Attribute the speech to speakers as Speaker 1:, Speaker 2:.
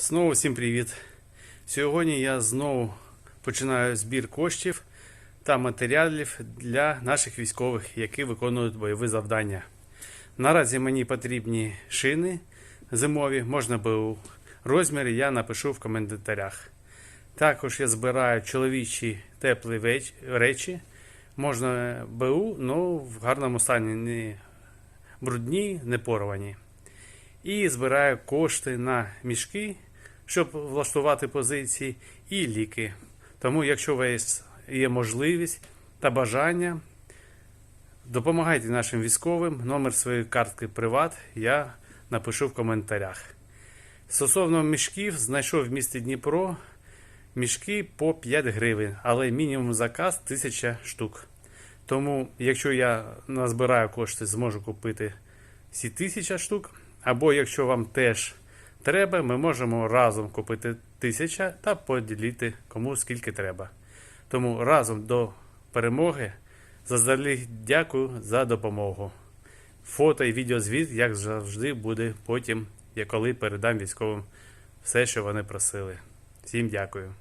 Speaker 1: Знову всім привіт! Сьогодні я знову починаю збір коштів та матеріалів для наших військових, які виконують бойові завдання. Наразі мені потрібні шини зимові, можна БУ. Розміри я напишу в коментарях. Також я збираю чоловічі теплі речі. Можна БУ, але в гарному стані не брудні, не порвані. І збираю кошти на мішки, щоб влаштувати позиції, і ліки. Тому, якщо у вас є можливість та бажання, допомагайте нашим військовим. Номер своєї картки Приват я напишу в коментарях. Стосовно мішків, знайшов в місті Дніпро мішки по 5 гривень, але мінімум заказ 1000 штук. Тому, якщо я назбираю кошти, зможу купити всі 1000 штук. Або якщо вам теж треба, ми можемо разом купити 1000 та поділити кому скільки треба. Тому разом до перемоги заздалегідь дякую за допомогу. Фото і відеозвіт, як завжди, буде потім, я коли передам військовим все, що вони просили. Всім дякую.